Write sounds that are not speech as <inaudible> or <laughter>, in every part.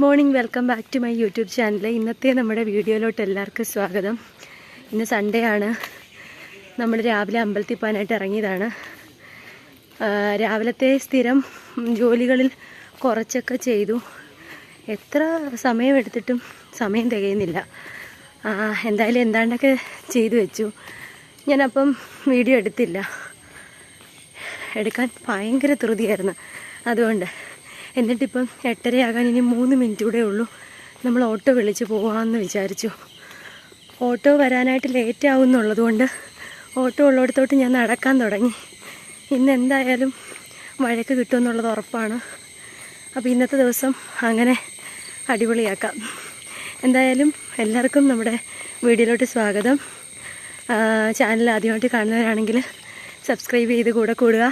Morning welcome back to my YouTube channel ഇന്നത്തെ നമ്മുടെ വീഡിയോയിലോട്ട് എല്ലാവർക്കും സ്വാഗതം. ഇന്ന് സൺഡേ ആണ്. നമ്മൾ രാവിലെ അമ്പലത്തിൽ പോകാനായിട്ട് ഇറങ്ങിയതാണ്. രാവിലത്തെ സ്ഥിരം ജോലികളിൽ കുറച്ചൊക്കെ ചെയ്തു. എത്ര സമയമെടുത്തിട്ടും സമയം തികയുന്നില്ല. എന്തായാലും എന്താണ്ടൊക്കെ ചെയ്തു വെച്ചു. ഞാനപ്പം വീഡിയോ എടുത്തില്ല. എടുക്കാൻ ഭയങ്കര ധൃതിയായിരുന്നു. അതുകൊണ്ട് എന്നിട്ടിപ്പം എട്ടരയാകാൻ ഇനി മൂന്ന് മിനിറ്റ് കൂടെ ഉള്ളൂ. നമ്മൾ ഓട്ടോ വിളിച്ച് പോകാമെന്ന് വിചാരിച്ചു. ഓട്ടോ വരാനായിട്ട് ലേറ്റ് ആവുമെന്നുള്ളത് കൊണ്ട് ഓട്ടോ ഉള്ളിടത്തോട്ട് ഞാൻ നടക്കാൻ തുടങ്ങി. ഇന്ന് എന്തായാലും വഴക്ക് കിട്ടുമെന്നുള്ളത് ഉറപ്പാണ്. അപ്പോൾ ഇന്നത്തെ ദിവസം അങ്ങനെ അടിപൊളിയാക്കാം. എന്തായാലും എല്ലാവർക്കും നമ്മുടെ വീഡിയോയിലോട്ട് സ്വാഗതം. ചാനൽ ആദ്യമായിട്ട് കാണുന്നവരാണെങ്കിൽ സബ്സ്ക്രൈബ് ചെയ്ത് കൂടെ കൂടുക.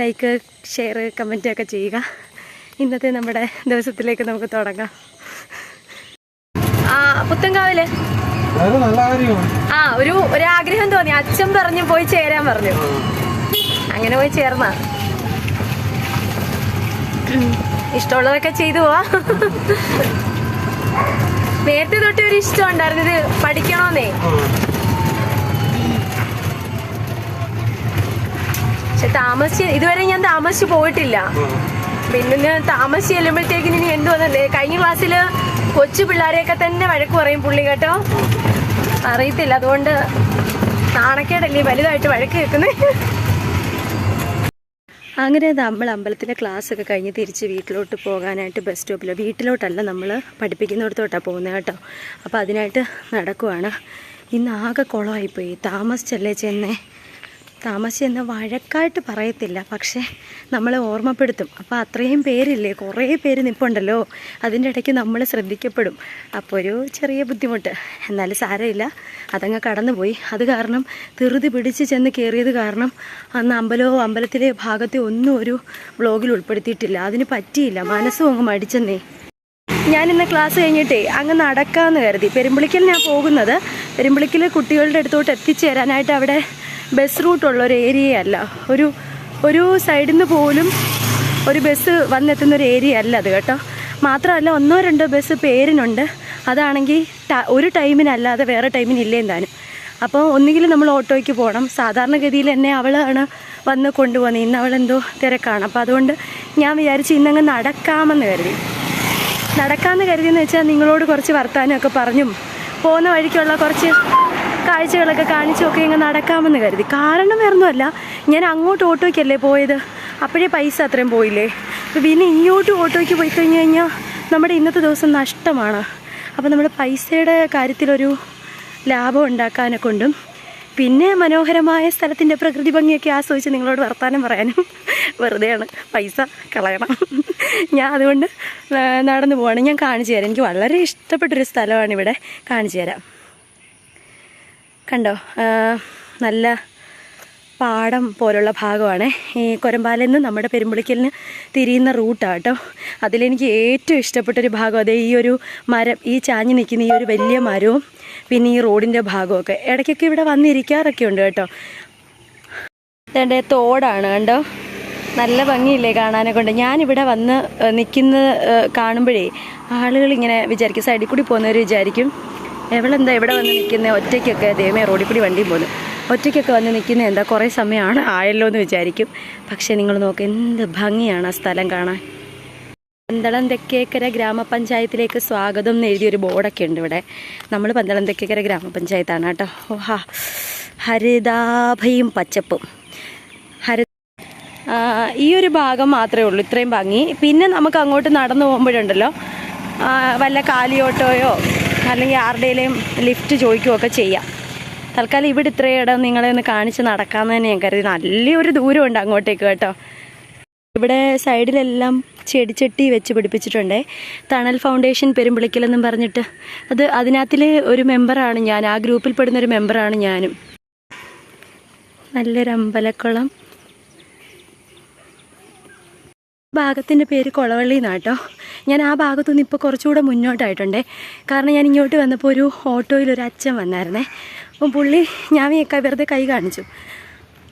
ലൈക്ക് ഷെയർ കമന്റൊക്കെ ചെയ്യുക. ഇന്നത്തെ നമ്മുടെ ദിവസത്തിലേക്ക് നമുക്ക് തുടങ്ങാം. ആ പുത്തങ്കാവിൽ ആ ഒരു ഒരാഗ്രഹം തോന്നി. അച്ഛൻ പറഞ്ഞു പോയി ചേരാൻ പറഞ്ഞു. അങ്ങനെ പോയി ചേർന്ന. ഇഷ്ടമുള്ളതൊക്കെ ചെയ്തു പോവാ. നേരത്തെ തൊട്ട് ഒരു ഇഷ്ടം ഉണ്ടായിരുന്നു. ഇത് പഠിക്കണോന്നേ. പക്ഷെ താമസിച്ച് ഇതുവരെ ഞാൻ താമസിച്ച് പോയിട്ടില്ല. പിന്നെ ഞാൻ താമസിച്ച് ചെല്ലുമ്പോഴത്തേക്കിന് ഇനി എന്ത് വന്നല്ലേ കഴിഞ്ഞ ക്ലാസ്സിൽ കൊച്ചു പിള്ളേരെയൊക്കെ തന്നെ വഴക്ക് പറയും പുള്ളി കേട്ടോ. അറിയത്തില്ല അതുകൊണ്ട് നാണക്കേടല്ലേ വലുതായിട്ട് വഴക്ക് കേൾക്കുന്നത് അങ്ങനെ നമ്മൾ അമ്പലത്തിന്റെ ഒക്കെ കഴിഞ്ഞ് തിരിച്ച് വീട്ടിലോട്ട് പോകാനായിട്ട് ബസ് സ്റ്റോപ്പിൽ വീട്ടിലോട്ടല്ല നമ്മൾ പഠിപ്പിക്കുന്നിടത്തോട്ടാണ് പോകുന്നത് കേട്ടോ. അപ്പോൾ അതിനായിട്ട് നടക്കുവാണ്. ഇന്ന് ആകെ കുളമായിപ്പോയി. താമസിച്ചല്ലേ ചെന്നേ? താമസിച്ച് എന്ന വഴക്കായിട്ട് പറയത്തില്ല. പക്ഷേ നമ്മളെ ഓർമ്മപ്പെടുത്തും. അപ്പോൾ അത്രയും പേരില്ലേ? കുറേ പേര് നിൽപ്പുണ്ടല്ലോ അതിന്റെ ഇടയ്ക്ക് നമ്മൾ ശ്രദ്ധിക്കപ്പെടും. അപ്പോൾ ഒരു ചെറിയ ബുദ്ധിമുട്ട്. എന്നാലും സാരമില്ല. അതങ്ങ് കടന്നുപോയി. അത് കാരണം ധൃതി പിടിച്ച് ചെന്ന് കയറിയത് കാരണം അന്ന് അമ്പലവും അമ്പലത്തിലെ ഭാഗത്തെ ഒന്നും ഒരു ബ്ലോഗിൽ ഉൾപ്പെടുത്തിയിട്ടില്ല. അതിന് പറ്റിയില്ല. മനസ്സും അങ്ങ് മടിച്ചെന്നേ. ഞാൻ ഇന്ന് ക്ലാസ് കഴിഞ്ഞിട്ടേ അങ്ങ് നടക്കാമെന്ന് കരുതി. പെരുമ്പളിക്കൽ ഞാൻ പോകുന്നത്. പെരുമ്പളിക്കൽ കുട്ടികളുടെ അടുത്തോട്ട് എത്തിച്ചേരാനായിട്ട് അവിടെ ബസ് റൂട്ട് ഉള്ള ഒരു ഏരിയ അല്ല. ഒരു ഒരു സൈഡിൽ നിന്ന് പോലും ഒരു ബസ് വന്നെത്തുന്ന ഒരു ഏരിയ അല്ല അത് കേട്ടോ. മാത്രമല്ല ഒന്നോ രണ്ടോ ബസ് പേരിനുണ്ട്. അതാണെങ്കിൽ ഒരു ടൈമിനല്ലാതെ വേറെ ടൈമിനില്ലേം താനും. അപ്പോൾ ഒന്നുകിൽ നമ്മൾ ഓട്ടോയ്ക്ക് പോകണം. സാധാരണഗതിയിൽ എന്നെ അവളാണ് വന്ന് കൊണ്ടുപോകുന്നത് ഇന്ന് അവളെന്തോ തിരക്കാണ്. അപ്പോൾ അതുകൊണ്ട് ഞാൻ വിചാരിച്ച് ഇന്നങ്ങ് നടക്കാമെന്ന് കരുതി. നടക്കാമെന്ന് കരുതിയെന്ന് വെച്ചാൽ നിങ്ങളോട് കുറച്ച് വർത്താനമൊക്കെ പറഞ്ഞും. പോകുന്ന വഴിക്കുള്ള കുറച്ച് കാഴ്ചകളൊക്കെ കാണിച്ചൊക്കെ ഇങ്ങ് നടക്കാമെന്ന് കരുതി. കാരണം വേറൊന്നുമല്ല ഞാൻ അങ്ങോട്ട് ഓട്ടോയ്ക്കല്ലേ പോയത്? അപ്പോഴേ പൈസ അത്രയും പോയില്ലേ? പിന്നെ ഇങ്ങോട്ട് ഓട്ടോയ്ക്ക് പോയി കഴിഞ്ഞ് കഴിഞ്ഞാൽ നമ്മുടെ ഇന്നത്തെ ദിവസം നഷ്ടമാണ്. അപ്പോൾ നമ്മൾ പൈസയുടെ കാര്യത്തിലൊരു ലാഭം ഉണ്ടാക്കാനെ കൊണ്ടും പിന്നെ മനോഹരമായ സ്ഥലത്തിന്റെ പ്രകൃതി ഭംഗിയൊക്കെ ആസ്വദിച്ച് നിങ്ങളോട് വർത്തമാനം പറയാനും <laughs> വെറുതെയാണ്. പൈസ കളയണം. <laughs> ഞാൻ അതുകൊണ്ട് നടന്നു പോവാണ്. ഞാൻ കാണിച്ചു തരാം. എനിക്ക് വളരെ ഇഷ്ടപ്പെട്ടൊരു സ്ഥലമാണ് ഇവിടെ. കാണിച്ചു തരാം. കണ്ടോ? നല്ല പാടം പോലുള്ള ഭാഗമാണ്. ഈ കൊരമ്പാലയിൽ നിന്ന് നമ്മുടെ പെരുമ്പളിക്കലിന് തിരിയുന്ന റൂട്ടാണ് കേട്ടോ. അതിലെനിക്ക് ഏറ്റവും ഇഷ്ടപ്പെട്ടൊരു ഭാഗം അതേ ഈ ഒരു മരം ഈ ചാഞ്ഞ് നിൽക്കുന്ന ഈ ഒരു വലിയ മരവും പിന്നെ ഈ റോഡിന്റെ ഭാഗമൊക്കെ ഇടയ്ക്കൊക്കെ ഇവിടെ വന്നിരിക്കാറൊക്കെ ഉണ്ട് കേട്ടോ. അതേ തോടാണ് കണ്ടോ? നല്ല ഭംഗിയില്ലേ കാണാനൊക്കെ ഉണ്ട്. ഞാനിവിടെ വന്ന് നിൽക്കുന്ന കാണുമ്പോഴേ ആളുകൾ ഇങ്ങനെ വിചാരിക്കും സൈഡിൽ കൂടി പോകുന്നവർ വിചാരിക്കും എവളെന്താ ഇവിടെ വന്ന് നിൽക്കുന്നത് ഒറ്റയ്ക്കൊക്കെ ദൈവമേ റോഡിൽ കൂടി വണ്ടിയും പോലും ഒറ്റയ്ക്കൊക്കെ വന്ന് നിൽക്കുന്നത് എന്താ കുറേ സമയമാണ്? ആയല്ലോ എന്ന് വിചാരിക്കും. പക്ഷേ നിങ്ങൾ നോക്ക് എന്ത് ഭംഗിയാണ് ആ സ്ഥലം കാണാൻ. പന്തളം തെക്കേക്കര ഗ്രാമപഞ്ചായത്തിലേക്ക് സ്വാഗതം എന്ന് എഴുതിയൊരു ബോർഡൊക്കെ ഉണ്ട് ഇവിടെ. നമ്മൾ പന്തളം തെക്കേക്കര ഗ്രാമപഞ്ചായത്താണ് കേട്ടോ. ഓഹാ. ഹരിതാഭയും പച്ചപ്പും. ഹരി ഈ ഒരു ഭാഗം മാത്രമേ ഉള്ളൂ. ഇത്രയും ഭംഗി. പിന്നെ നമുക്ക് അങ്ങോട്ട് നടന്നു പോകുമ്പോഴുണ്ടല്ലോ. വല്ല കാലിയോട്ടോയോ അല്ലെങ്കിൽ ആരുടെയിലെയും ലിഫ്റ്റ് ചോദിക്കുകയൊക്കെ ചെയ്യാം. തൽക്കാലം ഇവിടെ ഇത്രയും ഇടം നിങ്ങളെ ഒന്ന് കാണിച്ച് നടക്കാമെന്ന് തന്നെ ഞാൻ കരുതി. നല്ലൊരു ദൂരമുണ്ട് അങ്ങോട്ടേക്ക് കേട്ടോ. ഇവിടെ സൈഡിലെല്ലാം ചെടിച്ചട്ടി വെച്ച് പിടിപ്പിച്ചിട്ടുണ്ട്. തണൽ ഫൗണ്ടേഷൻ പെരുമ്പിളിക്കലെന്നും പറഞ്ഞിട്ട്. അത് അതിനകത്തിൽ ഒരു മെമ്പറാണ് ഞാൻ. ആ ഗ്രൂപ്പിൽ പെടുന്ന ഒരു മെമ്പറാണ് ഞാനും. നല്ലൊരു അമ്പലക്കുളം. ഭാഗത്തിന്റെ പേര് കൊളവള്ളി എന്നാട്ടോ ഞാൻ ആ ഭാഗത്തുനിന്ന് ഇപ്പോൾ കുറച്ചുകൂടെ മുന്നോട്ടായിട്ടുണ്ടേ. കാരണം ഞാൻ ഇങ്ങോട്ട് വന്നപ്പോൾ ഒരു ഓട്ടോയിൽ ഒരു അച്ഛൻ വന്നായിരുന്നേ. അപ്പം പുള്ളി ഞാൻ വെറുതെ കൈ കാണിച്ചു.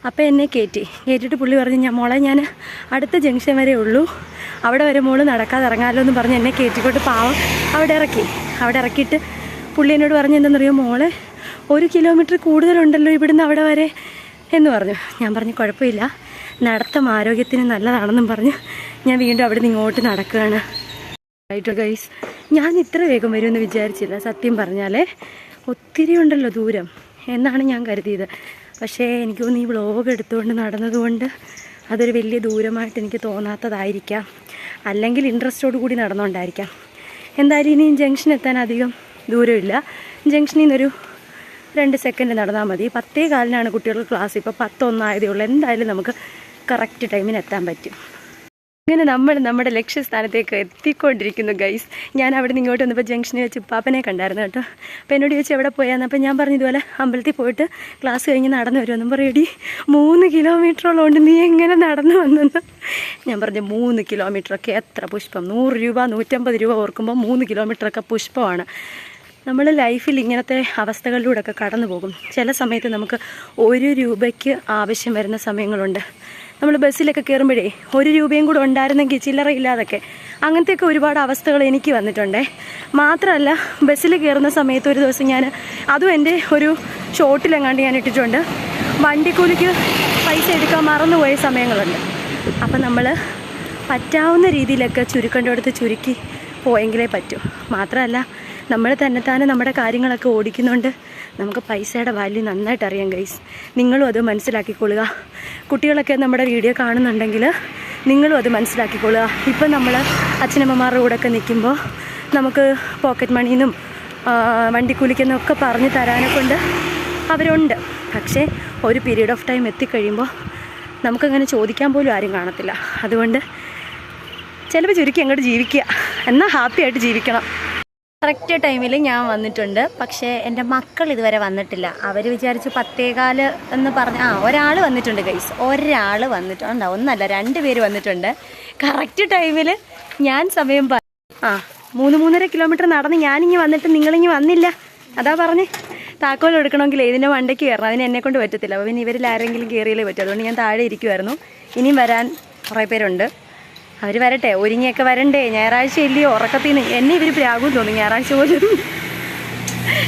അപ്പോൾ എന്നെ കയറ്റി കയറ്റിയിട്ട് പുള്ളി പറഞ്ഞു ഞാൻ മോളെ ഞാൻ അടുത്ത ജംഗ്ഷൻ വരെ ഉള്ളൂ. അവിടെ വരെ മോൾ നടക്കാതെ ഇറങ്ങാമല്ലോ എന്ന് പറഞ്ഞ് എന്നെ കയറ്റിക്കൊണ്ട് പാവം അവിടെ ഇറക്കി. അവിടെ ഇറക്കിയിട്ട് പുള്ളി എന്നോട് പറഞ്ഞു എന്തെന്നറിയോ മോളെ ഒരു കിലോമീറ്റർ കൂടുതലുണ്ടല്ലോ ഇവിടുന്ന് അവിടെ വരെ. എന്ന് പറഞ്ഞു. ഞാൻ പറഞ്ഞു കുഴപ്പമില്ല. നടത്തം ആരോഗ്യത്തിന് നല്ലതാണെന്നും പറഞ്ഞ്. ഞാൻ വീണ്ടും അവിടെ നിന്ന് ഇങ്ങോട്ട് നടക്കുകയാണ്. ഗൈസ് ഞാൻ ഇത്ര വേഗം വരുമെന്ന് വിചാരിച്ചില്ല. സത്യം പറഞ്ഞാലേ ഒത്തിരി ഉണ്ടല്ലോ ദൂരം. എന്നാണ് ഞാൻ കരുതിയത്. പക്ഷേ എനിക്ക് തോന്നുന്നു ഈ വ്ളോഗ് എടുത്തുകൊണ്ട് നടന്നതുകൊണ്ട് അതൊരു വലിയ ദൂരമായിട്ട് എനിക്ക് തോന്നാത്തതായിരിക്കാം. അല്ലെങ്കിൽ ഇൻട്രസ്റ്റോട് കൂടി നടന്നുകൊണ്ടായിരിക്കാം എന്തായാലും ഇനി ജംഗ്ഷൻ എത്താൻ അധികം ദൂരമില്ല. ജംഗ്ഷനിൽ നിന്നൊരു രണ്ട് സെക്കൻഡ് നടന്നാൽ മതി. പത്തേ കാലിനാണ് കുട്ടികൾക്ക് ക്ലാസ് ഇപ്പോൾ പത്തൊന്നായതേ ഉള്ളൂ. എന്തായാലും നമുക്ക് കറക്റ്റ് ടൈമിന് എത്താൻ പറ്റും. അങ്ങനെ നമ്മൾ നമ്മുടെ ലക്ഷ്യസ്ഥാനത്തേക്ക് എത്തിക്കൊണ്ടിരിക്കുന്നു ഗൈസ് ഞാൻ അവിടെ നിന്ന് ഇങ്ങോട്ട് വന്നപ്പോൾ ജംഗ്ഷനിൽ വെച്ച് ഉപ്പാപ്പനെ കണ്ടായിരുന്നു കേട്ടോ. അപ്പോൾ എന്നോട് ചോദിച്ചു എവിടെ പോയാന്ന്? അപ്പോൾ ഞാൻ പറഞ്ഞു ഇതുപോലെ അമ്പലത്തിൽ പോയിട്ട് ക്ലാസ് കഴിഞ്ഞ് നടന്നു വരുമെന്നും പറയടി മൂന്ന് കിലോമീറ്ററോളം ഉണ്ട് നീ എങ്ങനെ നടന്നു വന്നെന്ന്? ഞാൻ പറഞ്ഞു മൂന്ന് കിലോമീറ്ററൊക്കെ എത്ര പുഷ്പം? നൂറ് രൂപ നൂറ്റമ്പത് രൂപ ഓർക്കുമ്പോൾ മൂന്ന് കിലോമീറ്ററൊക്കെ പുഷ്പമാണ്. നമ്മൾ ലൈഫിൽ ഇങ്ങനത്തെ അവസ്ഥകളിലൂടെയൊക്കെ കടന്നു പോകും ചില സമയത്ത് നമുക്ക് ഒരു രൂപയ്ക്ക് ആവശ്യം വരുന്ന സമയങ്ങളുണ്ട്. നമ്മൾ ബസ്സിലൊക്കെ കയറുമ്പോഴേ ഒരു രൂപയും കൂടെ ഉണ്ടായിരുന്നെങ്കിൽ ചില്ലറ ഇല്ലാതൊക്കെ അങ്ങനത്തെയൊക്കെ ഒരുപാട് അവസ്ഥകൾ എനിക്ക് വന്നിട്ടുണ്ടേ. മാത്രമല്ല ബസ്സിൽ കയറുന്ന സമയത്ത് ഒരു ദിവസം ഞാൻ അതും എന്റെ ഒരു ഷോട്ടിലെങ്ങാണ്ട് ഞാൻ ഇട്ടിട്ടുണ്ട്. വണ്ടിക്കൂലിക്ക് പൈസ എടുക്കാൻ മറന്നുപോയ സമയങ്ങളുണ്ട്. അപ്പം നമ്മൾ പറ്റാവുന്ന രീതിയിലൊക്കെ ചുരുക്കേണ്ടടുത്ത് ചുരുക്കി പോയെങ്കിലേ പറ്റൂ. മാത്രമല്ല നമ്മൾ തന്നെത്താനെ നമ്മുടെ കാര്യങ്ങളൊക്കെ ഓടിക്കുന്നുണ്ട്. നമുക്ക് പൈസയുടെ വാല്യൂ നന്നായിട്ട് അറിയാം ഗൈസ് നിങ്ങളും അത് മനസ്സിലാക്കിക്കൊള്ളുക. കുട്ടികളൊക്കെ നമ്മുടെ വീഡിയോ കാണുന്നുണ്ടെങ്കിൽ നിങ്ങളും അത് മനസ്സിലാക്കിക്കൊള്ളുക. ഇപ്പം നമ്മൾ അച്ഛനമ്മമാരുടെ ഒക്കെ നിൽക്കുമ്പോൾ നമുക്ക് പോക്കറ്റ് മണിന്നും വണ്ടിക്കൂലിക്കെന്നും ഒക്കെ പറഞ്ഞ് തരാനെ കൊണ്ട് അവരുണ്ട്. പക്ഷേ ഒരു പീരീഡ് ഓഫ് ടൈം എത്തിക്കഴിയുമ്പോൾ നമുക്കങ്ങനെ ചോദിക്കാൻ പോലും ആരും കാണത്തില്ല. അതുകൊണ്ട് ചിലപ്പോൾ ചുരുക്കി അങ്ങോട്ട് ജീവിക്കുക. എന്നാൽ ഹാപ്പിയായിട്ട് ജീവിക്കണം. കറക്റ്റ് ടൈമിൽ ഞാൻ വന്നിട്ടുണ്ട്. പക്ഷേ എന്റെ മക്കൾ ഇതുവരെ വന്നിട്ടില്ല. അവർ വിചാരിച്ചു പത്തേകാൽ എന്ന് പറഞ്ഞ ആ ഒരാൾ വന്നിട്ടുണ്ട് ഗൈസ് ഒരാൾ വന്നിട്ടുണ്ട് ഒന്നല്ല രണ്ട് പേര് വന്നിട്ടുണ്ട്. കറക്റ്റ് ടൈമിൽ ഞാൻ സമയം ആ മൂന്ന് മൂന്നര കിലോമീറ്റർ നടന്ന് ഞാനിങ്ങി വന്നിട്ട് നിങ്ങളിങ്ങി വന്നില്ല. അതാ പറഞ്ഞേ താക്കോൽ എടുക്കണമെങ്കിൽ ഇതിന്റെ വണ്ടിക്ക് കയറണം. അതിന് എന്നെ കൊണ്ട് പറ്റത്തില്ല. അപ്പോൾ പിന്നെ ഇവരിൽ ആരെങ്കിലും കയറിയാലേ പറ്റും. അതുകൊണ്ട് ഞാൻ താഴെ ഇരിക്കുമായിരുന്നു ഇനിയും വരാൻ കുറേ പേരുണ്ട്. അവർ വരട്ടെ ഒരുങ്ങിയൊക്കെ വരണ്ടേ? ഞായറാഴ്ച ഇല്ലയോ ഉറക്കത്തിന്. എന്നെ ഇവർ പ്രാകും തോന്നി. ഞായറാഴ്ച പോലും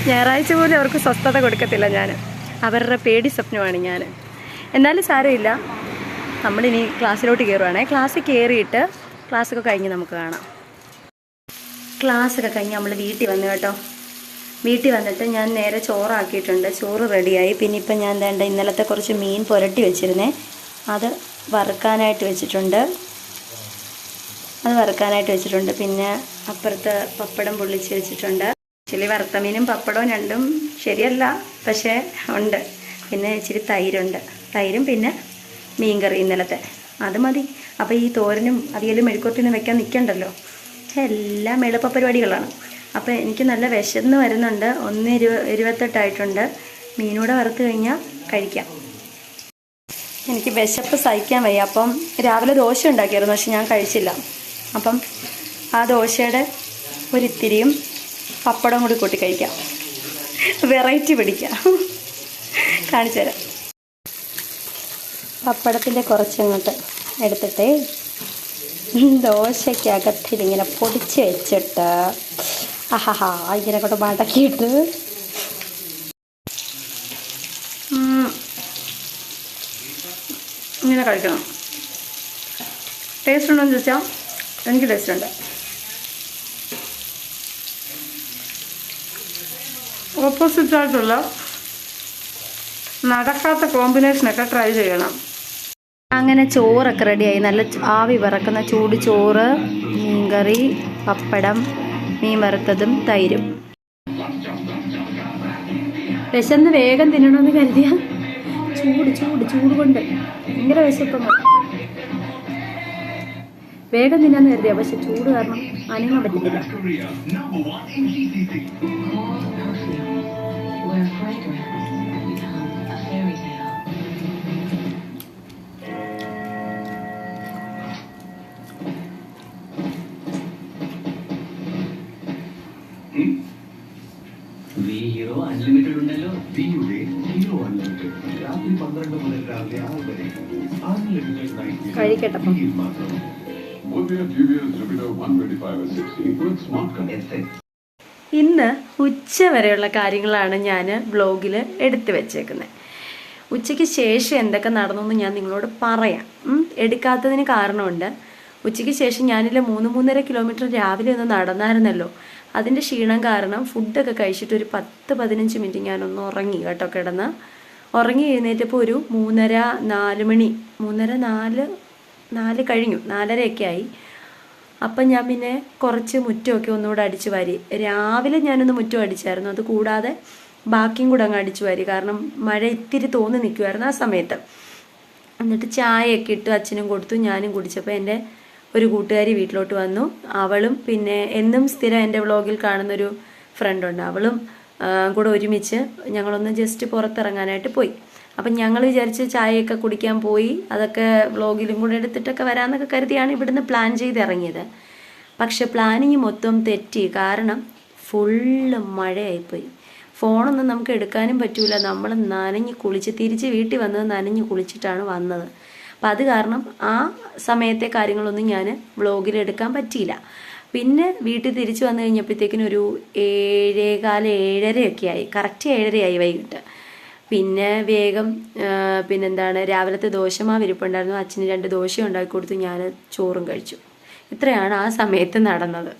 ഞായറാഴ്ച പോലും അവർക്ക് സ്വസ്ഥത കൊടുക്കത്തില്ല ഞാൻ അവരുടെ പേടി സ്വപ്നമാണ് ഞാൻ എന്നാലും സാരമില്ല. നമ്മളിനി ക്ലാസ്സിലോട്ട് കയറുവാണേ. ക്ലാസ്സിൽ കയറിയിട്ട് ക്ലാസ്സൊക്കെ കഴിഞ്ഞ് നമുക്ക് കാണാം. ക്ലാസ്സൊക്കെ കഴിഞ്ഞ് നമ്മൾ വീട്ടിൽ വന്നു കേട്ടോ. വീട്ടിൽ വന്നിട്ട് ഞാൻ നേരെ ചോറാക്കിയിട്ടുണ്ട്. ചോറ് റെഡിയായി. പിന്നെ ഇപ്പം ഞാൻ വേണ്ട ഇന്നലത്തെ കുറച്ച് മീൻ പുരട്ടി വെച്ചിരുന്നേ. അത് വറുക്കാനായിട്ട് വെച്ചിട്ടുണ്ട്. അത് വറുക്കാനായിട്ട് വെച്ചിട്ടുണ്ട്. പിന്നെ അപ്പുറത്ത് പപ്പടം പൊള്ളിച്ച് വെച്ചിട്ടുണ്ട്. ആക്ച്വലി വറുത്ത മീനും പപ്പടവും രണ്ടും ശരിയല്ല പക്ഷേ ഉണ്ട്. പിന്നെ ഇച്ചിരി തൈരുണ്ട്. തൈരും പിന്നെ മീൻ കറി ഇന്നലത്തെ. അത് മതി. അപ്പോൾ ഈ തോരനും അവിയലും മെഴുക്കുറത്തിനും വെക്കാൻ നിൽക്കണ്ടല്ലോ എല്ലാം എളുപ്പ പരിപാടികളാണ്. അപ്പോൾ എനിക്ക് നല്ല വിശന്ന് വരുന്നുണ്ട്. ഒന്ന് ഇരുപ ഇരുപത്തെട്ടായിട്ടുണ്ട് മീനൂടെ വറുത്ത് കഴിഞ്ഞാൽ കഴിക്കാം. എനിക്ക് വിശപ്പ് സഹിക്കാൻ വയ്യ. അപ്പം രാവിലെ ദോശ ഉണ്ടാക്കിയായിരുന്നു പക്ഷെ ഞാൻ കഴിച്ചില്ല. അപ്പം ആ ദോശയുടെ ഒരിത്തിരിയും പപ്പടം കൂടി കൂട്ടി കഴിക്കാം. വെറൈറ്റി പിടിക്കാം. കാണിച്ചു തരാം. പപ്പടത്തിന്റെ കുറച്ചങ്ങോട്ട് എടുത്തിട്ട് ദോശയ്ക്കകത്തിൽ ഇങ്ങനെ പൊടിച്ച് വെച്ചിട്ട് ആഹാ ഇങ്ങനെ കൊണ്ട് മടക്കിയിട്ട്. ഇങ്ങനെ കഴിക്കണം. ടേസ്റ്റ് ഉണ്ടോ എന്ന് ചോദിച്ചാൽ എനിക്ക് ടേസ്റ്റ് ഉണ്ട്. ഓപ്പോസിറ്റ് ആയിട്ടുള്ള നടക്കാത്ത കോമ്പിനേഷനൊക്കെ ട്രൈ ചെയ്യണം. അങ്ങനെ ചോറൊക്കെ റെഡിയായി നല്ല ആവി വറക്കുന്ന ചൂട് ചോറ് മീൻകറി പപ്പടം മീൻ വറുത്തതും തൈരും. വിശന്ന് വേഗം തിന്നണമെന്ന് കരുതിയ. ചൂട് ചൂട് ചൂട് കൊണ്ട്. ഭയങ്കര വിശപ്പം വേഗം തിന്നാന്ന് കരുതിയ പക്ഷെ ചൂട് കാരണം അനങ്ങാൻ പറ്റുന്നില്ല ഹീറോ അൺലിമിറ്റഡ് ഉണ്ടല്ലോ. ഹീറോ അൺലിമിറ്റഡ് രാത്രി പന്ത്രണ്ട് മുതൽ രാവിലെ ആറ് വരെ. അൺലിമിറ്റഡ് നൈറ്റ് കഴിക്കട്ടപ്പം. മാത്രം Mobilia TVS Jupiter 125 60 with smart connect. S X ഇന്ന് ഉച്ച വരെയുള്ള കാര്യങ്ങളാണ് ഞാൻ ബ്ലോഗിൽ എടുത്തു വെച്ചേക്കുന്നത് ഉച്ചയ്ക്ക് ശേഷം എന്തൊക്കെ നടന്നു ഞാൻ നിങ്ങളോട് പറയാം. എടുക്കാത്തതിന് കാരണമുണ്ട് ഉച്ചയ്ക്ക് ശേഷം ഞാനില്ല മൂന്ന് മൂന്നര കിലോമീറ്റർ രാവിലെ ഒന്ന് നടന്നായിരുന്നല്ലോ അതിന്റെ ക്ഷീണം കാരണം ഫുഡൊക്കെ കഴിച്ചിട്ട് ഒരു പത്ത് പതിനഞ്ച് മിനിറ്റ് ഞാനൊന്ന് ഉറങ്ങി കേട്ടോ കിടന്ന് ഉറങ്ങി എഴുന്നേറ്റപ്പോൾ ഒരു മൂന്നര നാല് മണി മൂന്നര നാല് നാല് കഴിഞ്ഞു നാലരയൊക്കെ ആയി അപ്പം ഞാൻ പിന്നെ കുറച്ച് മുറ്റമൊക്കെ ഒന്നുകൂടെ അടിച്ചു വാരി. രാവിലെ ഞാനൊന്ന് മുറ്റം അടിച്ചായിരുന്നു. അത് കൂടാതെ ബാക്കിയും കൂടെ അങ്ങ് അടിച്ചു വാരി. കാരണം മഴ ഇത്തിരി തോന്നി നിൽക്കുമായിരുന്നു ആ സമയത്ത്. എന്നിട്ട് ചായയൊക്കെ ഇട്ട് അച്ഛനും കൊടുത്തു ഞാനും കുടിച്ചപ്പോൾ എന്റെ ഒരു കൂട്ടുകാരി വീട്ടിലോട്ട് വന്നു. അവളും പിന്നെ എന്നും സ്ഥിരം എന്റെ വ്ളോഗിൽ കാണുന്നൊരു ഫ്രണ്ടുണ്ട്. അവളും കൂടെ ഒരുമിച്ച് ഞങ്ങളൊന്ന് ജസ്റ്റ് പുറത്തിറങ്ങാനായിട്ട് പോയി. അപ്പം ഞങ്ങൾ വിചാരിച്ച് ചായയൊക്കെ കുടിക്കാൻ പോയി. അതൊക്കെ വ്ളോഗിലും കൂടെ എടുത്തിട്ടൊക്കെ വരാമെന്നൊക്കെ കരുതിയാണ് ഇവിടുന്ന് പ്ലാൻ ചെയ്ത് ഇറങ്ങിയത് പക്ഷെ പ്ലാനിങ് മൊത്തം തെറ്റി. കാരണം ഫുള്ള് മഴയായിപ്പോയി. ഫോണൊന്നും നമുക്ക് എടുക്കാനും പറ്റൂല. നമ്മൾ നനഞ്ഞ് കുളിച്ച് തിരിച്ച് വീട്ടിൽ വന്നത് നനഞ്ഞ് കുളിച്ചിട്ടാണ് വന്നത്. അപ്പം അത് കാരണം ആ സമയത്തെ കാര്യങ്ങളൊന്നും ഞാൻ വ്ളോഗിൽ എടുക്കാൻ പറ്റിയില്ല. പിന്നെ വീട്ടിൽ തിരിച്ചു വന്നു കഴിഞ്ഞപ്പോഴത്തേക്കിനും ഒരു ഏഴേകാല ഏഴരയൊക്കെ ആയി. കറക്റ്റ് ഏഴരയായി വൈകിട്ട്. പിന്നെ വേഗം പിന്നെന്താണ് രാവിലത്തെ ദോശമാവ് ഇരിപ്പുണ്ടായിരുന്നു. അച്ഛന് രണ്ട് ദോശ ഉണ്ടാക്കി കൊടുത്തു. ഞാൻ ചോറും കഴിച്ചു. ഇത്രയാണ് ആ സമയത്ത് നടന്നത്.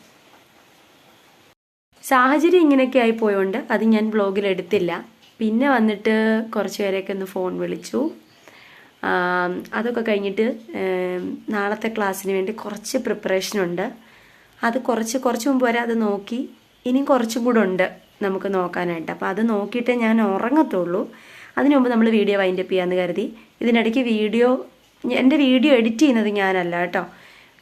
സാഹചര്യം ഇങ്ങനെയൊക്കെ ആയി പോയോണ്ട് അത് ഞാൻ ബ്ലോഗിൽ എടുത്തില്ല. പിന്നെ വന്നിട്ട് കുറച്ച് പേരെയൊക്കെ ഒന്ന് ഫോൺ വിളിച്ചു. അതൊക്കെ കഴിഞ്ഞിട്ട് നാളത്തെ ക്ലാസ്സിന് വേണ്ടി കുറച്ച് പ്രിപ്പറേഷൻ ഉണ്ട് അത് കുറച്ച് കുറച്ച് മുമ്പ് വരെ അത് നോക്കി. ഇനിയും കുറച്ചും കൂടെ ഉണ്ട്. നമുക്ക് നോക്കാനായിട്ട്. അപ്പോൾ അത് നോക്കിയിട്ടേ ഞാൻ ഉറങ്ങത്തുള്ളൂ. അതിനു മുമ്പ് നമ്മൾ വീഡിയോ വൈൻഡപ്പ് ചെയ്യാമെന്ന് കരുതി. ഇതിനിടയ്ക്ക് വീഡിയോ എന്റെ വീഡിയോ എഡിറ്റ് ചെയ്യുന്നത് ഞാനല്ല കേട്ടോ.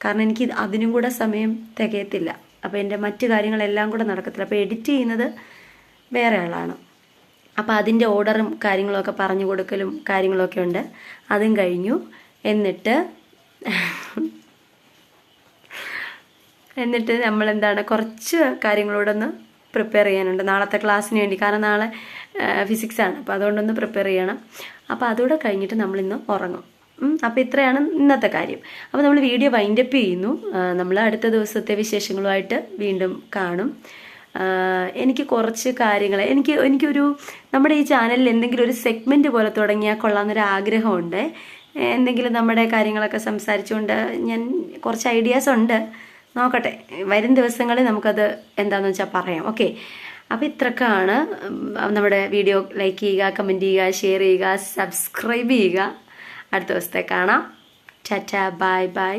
കാരണം എനിക്ക് അതിനും കൂടെ സമയം തികയത്തില്ല. അപ്പോൾ എന്റെ മറ്റു കാര്യങ്ങളെല്ലാം കൂടെ നടക്കത്തില്ല. അപ്പോൾ എഡിറ്റ് ചെയ്യുന്നത് വേറെ ആളാണ്. അപ്പോൾ അതിന്റെ ഓർഡറും കാര്യങ്ങളൊക്കെ പറഞ്ഞു കൊടുക്കലും കാര്യങ്ങളൊക്കെ ഉണ്ട്. അതും കഴിഞ്ഞു. എന്നിട്ട് <laughs> എന്നിട്ട് നമ്മളെന്താണ് കുറച്ച് കാര്യങ്ങളോടൊന്ന് പ്രിപ്പയർ ചെയ്യാനുണ്ട്. നാളത്തെ ക്ലാസ്സിന് വേണ്ടി. കാരണം നാളെ ഫിസിക്സ് ആണ്. അപ്പോൾ അതുകൊണ്ടൊന്ന് പ്രിപ്പയർ ചെയ്യണം. അപ്പോൾ അതുകൂടെ കഴിഞ്ഞിട്ട് നമ്മൾ ഇന്ന് ഉറങ്ങും അപ്പോൾ ഇത്രയാണ് ഇന്നത്തെ കാര്യം. അപ്പോൾ നമ്മൾ വീഡിയോ വൈൻഡപ്പ് ചെയ്യുന്നു. നമ്മൾ അടുത്ത ദിവസത്തെ വിശേഷങ്ങളുമായിട്ട് വീണ്ടും കാണും. എനിക്ക് കുറച്ച് കാര്യങ്ങൾ. എനിക്ക് എനിക്കൊരു നമ്മുടെ ഈ ചാനലിൽ എന്തെങ്കിലും ഒരു സെഗ്മെന്റ് പോലെ തുടങ്ങിയാൽ കൊള്ളാമെന്നൊരു ആഗ്രഹമുണ്ട്. എന്തെങ്കിലും നമ്മുടെ കാര്യങ്ങളൊക്കെ സംസാരിച്ചുകൊണ്ട് ഞാൻ കുറച്ച് ഐഡിയാസ് ഉണ്ട്. നോക്കട്ടെ. വരും ദിവസങ്ങളിൽ നമുക്കത് എന്താണെന്ന് വെച്ചാൽ പറയാം. ഓക്കെ അപ്പോൾ ഇത്രക്കാണ്. നമ്മുടെ വീഡിയോ ലൈക്ക് ചെയ്യുക കമന്റ് ചെയ്യുക ഷെയർ ചെയ്യുക സബ്സ്ക്രൈബ് ചെയ്യുക. അടുത്ത ദിവസത്തെ കാണാം. Tata bye bye